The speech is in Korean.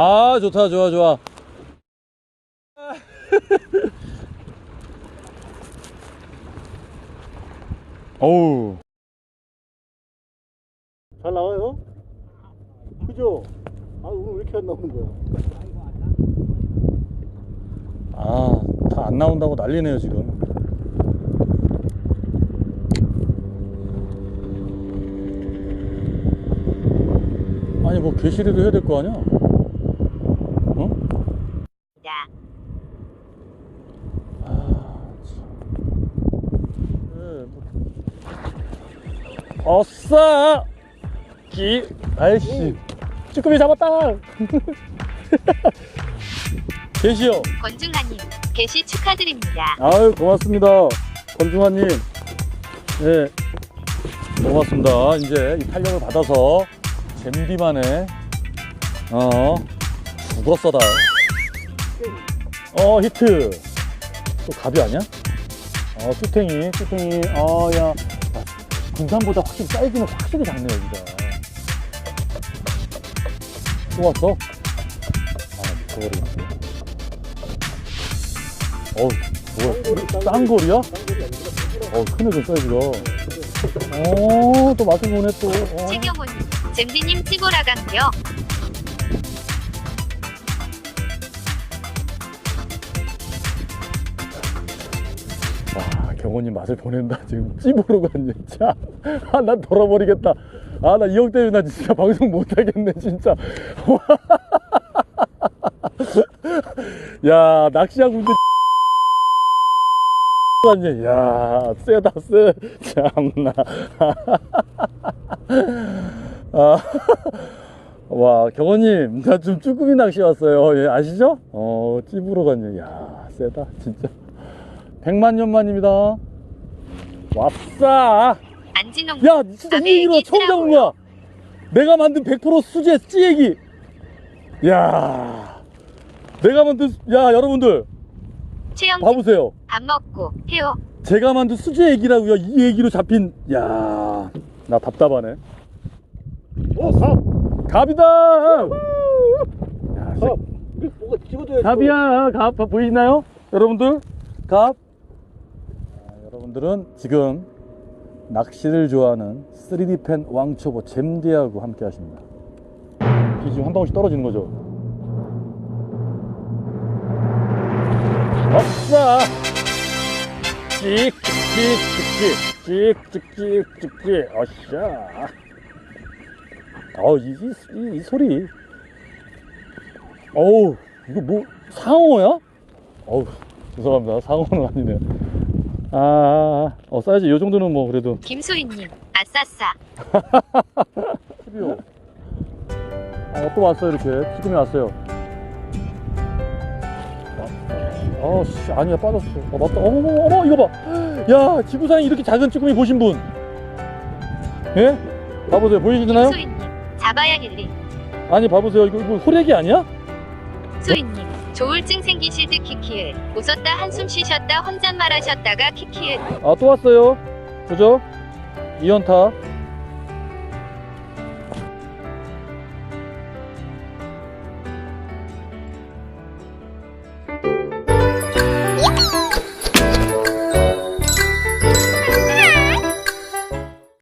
아 좋다 좋아 좋아 어우 잘 나와요? 그죠? 아 오늘 왜 이렇게 안 나오는 거야? 아다 안 나온다고 난리네요 지금 아니 뭐 개시리도 해야 될 거 아니야 어? 아, 참. 네, 뭐. 어싸! 기, 아이씨. 쭈꾸미 잡았다! 계시요. 권중하님, 개시 축하드립니다. 아유, 고맙습니다. 권중환님. 네. 고맙습니다. 이제 이 탄력을 받아서 잼디만의, 어, 죽었어다. 어, 히트. 또 갑이 아니야? 어, 쭈탱이, 쭈탱이. 어, 야. 아, 군산보다 확실히 사이즈는 확실히 작네요, 진짜. 또 왔어? 아, 미쳐버리겠네. 어우, 뭐야. 쌍거리야? 어, 크네, 좀 사이즈가. 오, 또 맛을 보네, 또. 어. 최경호님, 잼디님 찌보라 강요. 와, 경호님 맛을 보낸다. 지금 찜으로 갔네, 진짜. 아, 난 돌아버리겠다. 아, 나 이형 때문에 나 진짜 방송 못하겠네, 진짜. 야, 낚시하고 있는데. 야, 세다, 세. 참나. 아, 와, 경호님, 나 좀 쭈꾸미 낚시 왔어요. 예, 아시죠? 어, 찜으로 갔네. 야, 세다, 진짜. 백만년 만입니다. 왔싸! 안진홍, 야, 진짜 이 남의 얘기로 얘기 처음 잡은 거야. 내가 만든 100% 수제 찌얘기. 야, 내가 만든, 수- 야, 여러분들, 최영진, 봐보세요. 밥 먹고 해요. 제가 만든 수제 얘기라고요. 이 얘기로 잡힌, 야, 나 답답하네. 어, 갑! 갑이다! 야, 갑! 뭐가 집어줘야지. 갑이야. 갑 보이나요? 여러분들? 갑. 자, 여러분들은 지금 낚시를 좋아하는 3D 펜 왕초보 잼디하고 함께 하십니다. 비 지금 한 방울씩 떨어지는 거죠. 없어! 찍찍찍찍찍찍찍찍찍 어샤 어, 이, 이, 이 소리 어우 이거 뭐 상어야? 어우 죄송합니다 상어는 아니네 아, 어 사이즈 이 정도는 뭐 그래도. 김소희님, 아싸싸. 12호. 아, 또 왔어요 이렇게. 지금이 왔어요. 아 씨 아니야 빠졌어. 어 맞다. 어머 어머 이거 봐 야 지구상에 이렇게 작은 쭈꾸미 보신 분. 예? 봐보세요. 보이시나요? 김소희님, 잡아야 힐리. 아니 봐보세요. 이거, 이거 호래기 아니야? 소희님, 조울증 생기실 듯 키키을. 웃었다 한숨 쉬셨다 혼잣말 하셨다가 키키을. 아또 왔어요 그죠? 이연타